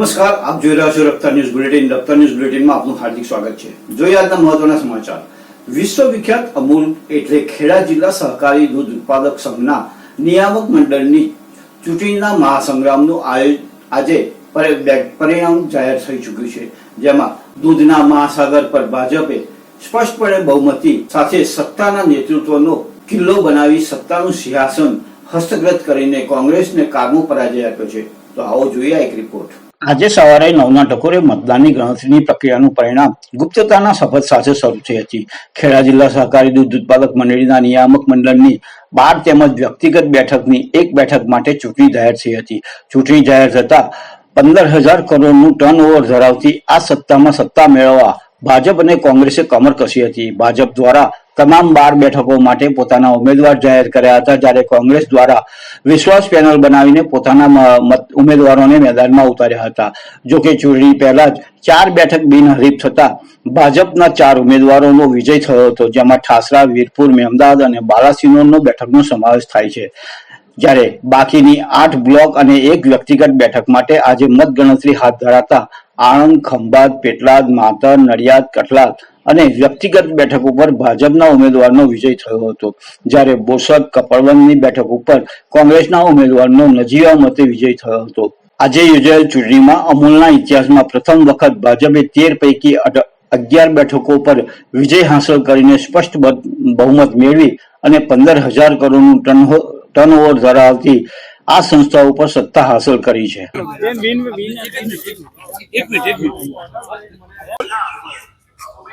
નમસ્કાર, આપ જોઈ રહ્યા છો Raftaar news bulletin. Raftaar news બુલેટિનમાં આપનું હાર્દિક સ્વાગત છે. જોઈએ આજના મહત્વના સમાચાર. વિશ્વવિખ્યાત અમૂલ એટલે ખેડા જિલ્લા સહકારી દૂધ ઉત્પાદક સંઘના નિયામક મંડળની ચૂંટણીના મહાસંગ્રામનું આજે પરિણામ જાહેર થઈ ચૂક્યું છે, જેમાં દૂધના મહાસાગર પર ભાજપે સ્પષ્ટપણે બહુમતી સાથે સત્તાના નેતૃત્વનો કિલ્લો બનાવી સત્તાનું સિંહાસન હસ્તગત કરીને કોંગ્રેસને કારમો પરાજય આપ્યો છે. તો આવો જોઈએ એક રિપોર્ટ આજે સવારે નવના ટકોરે મતદાનની ગણતરીની પ્રક્રિયાનું પરિણામ ગુપ્તતાના શપથ સાથે શરૂ થઈ હતી. ખેડા જિલ્લા સહકારી દૂધ ઉત્પાદક મંડળીના નિયામક મંડળની બાર તેમજ વ્યક્તિગત બેઠકની એક બેઠક માટે ચૂંટણી જાહેર થઈ હતી. ચૂંટણી જાહેર થતા પંદર હજાર કરોડનું ટર્ન ઓવર ધરાવતી આ સત્તામાં સત્તા મેળવવા ભાજપ અને કોંગ્રેસે કમર કસી હતી. ભાજપ દ્વારા તમામ બાર બેઠકો માટે પોતાના ઉમેદવાર જાહેર કર્યા હતા, જ્યારે કોંગ્રેસ દ્વારા વિશ્વાસ પેનલ બનાવીને પોતાના ઉમેદવારોને મેદાનમાં ઉતાર્યા હતા. જો કે ચૂંટણી પહેલા જ ચાર બેઠક બિનહરીફ થતા ભાજપના ચાર ઉમેદવારોનો વિજય થયો હતો, જેમાં ઠાસરા, વીરપુર, મેમદાદ અને બાલાસિનોરનો બેઠકનો સમાવેશ થાય છે. જ્યારે બાકીની આઠ બ્લોક અને એક વ્યક્તિગત બેઠક માટે આજે મતગણતરી હાથ ધરાતા આણંદ, ખંભાત, પેટલાદ, માતર, નડિયાદ, કટલાદ અને વ્યક્તિગત બેઠક ઉપર ભાજપના ઉમેદવારનો વિજય થયો હતો. જ્યારે બોસદ કપડવંજની બેઠક ઉપર કોંગ્રેસના ઉમેદવારનો નજીવા મતે વિજય થયો હતો. આજે યોજાયેલ ચૂંટણીમાં અમૂલના ઇતિહાસમાં પ્રથમ વખત ભાજપે તેર પૈકી અગિયાર બેઠકો પર વિજય હાંસલ કરીને સ્પષ્ટ બહુમત મેળવી અને પંદર હજાર કરોડનું ટર્ન ટર્ન ઓવર ધરાવતી આ સંસ્થા ઉપર સત્તા હાંસલ કરી છે.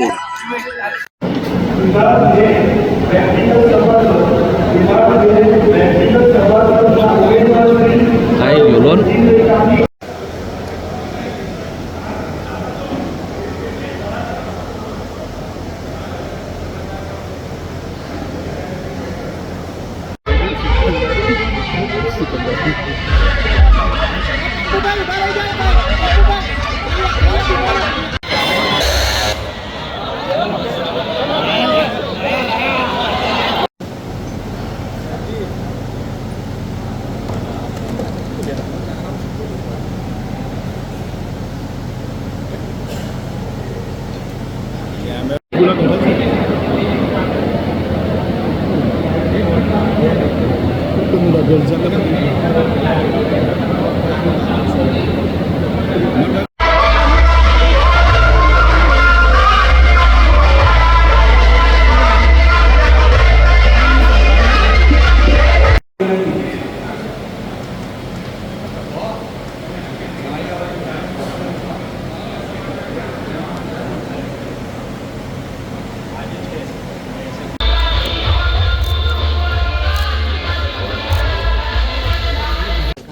એક મિનિટ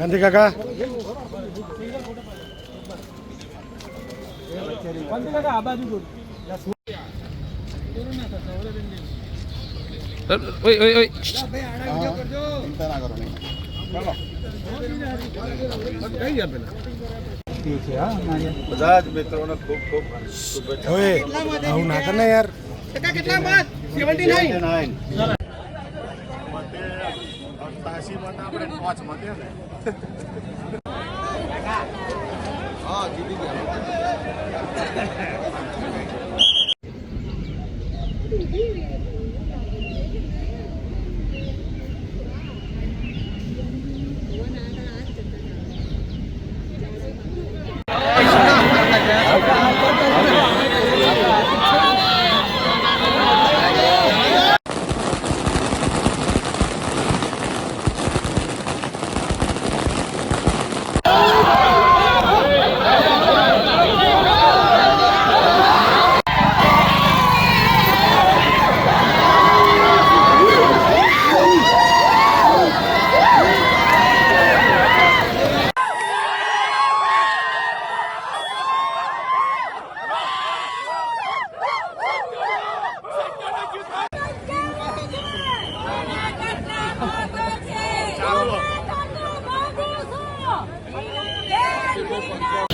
એક મિનિટ ભૈયા જવા આઈ ગયો લોન ગાંધી કાકા ઓય ઓય ઓય બધા જ મિત્રોને ખૂબ ખૂબ શુભેચ્છા હવે આવું ના કર ને યાર નસીબમાં તો આપણે ટોચ મળ્યો ને. હા જીતી ગયા.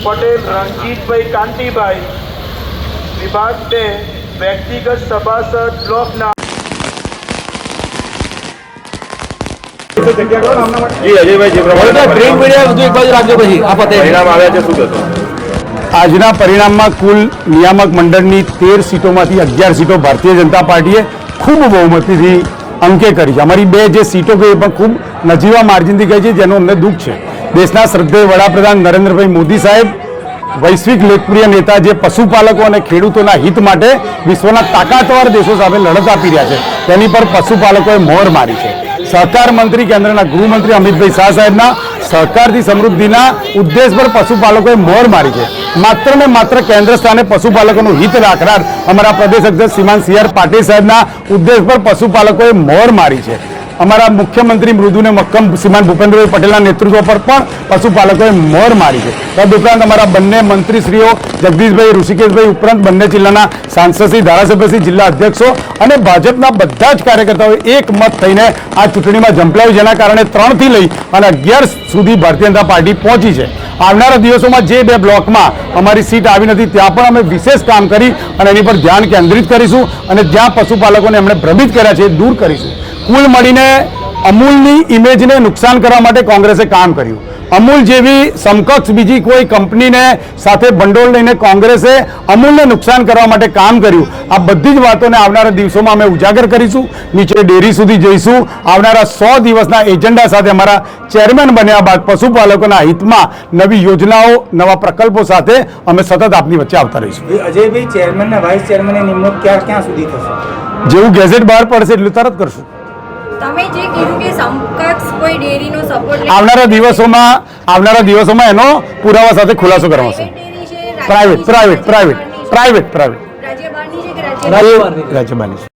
પટેલ રણજીતભાઈ કાંતિભાઈ વિભાગ બે વ્યક્તિગત સભાસદ બ્લોકના જી અજયભાઈ જે પરિણામ આવ્યા છે શું કહેશો? આજના પરિણામમાં કુલ નિયામક મંડળની તેર સીટોમાંથી અગિયાર સીટો ભારતીય જનતા પાર્ટીએ ખૂબ બહુમતીથી અંકે કરી છે. અમારી બે જે સીટો ગઈ એ પણ ખૂબ નજીવા માર્જિનથી ગઈ છે જેનું અમને દુઃખ છે. દેશના શ્રદ્ધેય વડાપ્રધાન નરેન્દ્રભાઈ મોદી સાહેબ, વૈશ્વિક લોકપ્રિય નેતા જે પશુપાલકો અને ખેડૂતોના હિત માટે વિશ્વના તાકાતવાર દેશો સામે લડત આપી રહ્યા છે, તેની પર પશુપાલકોએ મોહર મારી છે. સહકાર મંત્રી કેન્દ્રના ગૃહમંત્રી અમિતભાઈ શાહ સાહેબના સહકારથી સમૃદ્ધિના ઉદ્દેશ પર પશુપાલકોએ મોહર મારી છે. માત્ર ને માત્ર કેન્દ્ર સ્થાને પશુપાલકોનું હિત રાખનાર અમારા પ્રદેશ અધ્યક્ષ શ્રીમાન સી આર પાટીલ સાહેબના ઉદ્દેશ પર પશુપાલકોએ મોહર મારી છે. અમારા મુખ્યમંત્રી મૃદુને મક્કમ શ્રીમાન ભૂપેન્દ્રભાઈ પટેલના નેતૃત્વ પર પણ પશુપાલકોએ મોર મારી છે. તદુપરાંત અમારા બંને મંત્રીશ્રીઓ જગદીશભાઈ, ઋષિકેશભાઈ ઉપરાંત બંને જિલ્લાના સાંસદશ્રી ધારાસભ્યશ્રી જિલ્લા અધ્યક્ષો અને ભાજપના બધા જ કાર્યકર્તાઓ એક મત થઈને આ ચૂંટણીમાં ઝંપલાવી જેના કારણે ત્રણથી લઈ અને અગિયાર સુધી ભારતીય જનતા પાર્ટી પહોંચી છે. આવનારા દિવસોમાં જે બે બ્લોકમાં અમારી સીટ આવી નથી, ત્યાં પણ અમે વિશેષ કામ કરી અને એની પર ધ્યાન કેન્દ્રિત કરીશું અને જ્યાં પશુપાલકોને એમણે ભ્રમિત કર્યા છે એ દૂર કરીશું. કુલ મળીને અમૂલની ઇમેજને નુકસાન કરવા માટે કોંગ્રેસે કામ કર્યું. અમૂલ જેવી સમકક્ષ બીજી કોઈ કંપનીને સાથે ભંડોળ લઈને કોંગ્રેસે અમૂલને નુકસાન કરવા માટે કામ કર્યું. આ બધી જ વાતોને આવનારા દિવસોમાં અમે ઉજાગર કરીશું. નીચે ડેરી સુધી જઈશું. આવનારા સો દિવસના એજન્ડા સાથે અમારા ચેરમેન બન્યા બાદ પશુપાલકોના હિતમાં નવી યોજનાઓ નવા પ્રકલ્પો સાથે અમે સતત આપની વચ્ચે આવતા રહીશું. અજયભાઈ ચેરમેન વાઇસ ચેરમેનની નિમણૂક ક્યાં ક્યાં સુધી થશે? જેવું ગેઝેટ બહાર પડશે એટલું તરત કરશું. તમે જે કીધું કે સમકક્ષ કોઈ ડેરીનો સપોર્ટ આવનારા દિવસોમાં આવનારા દિવસોમાં એનો પુરાવા સાથે ખુલાસો કરવામાં આવશે private private private private private રાજ્ય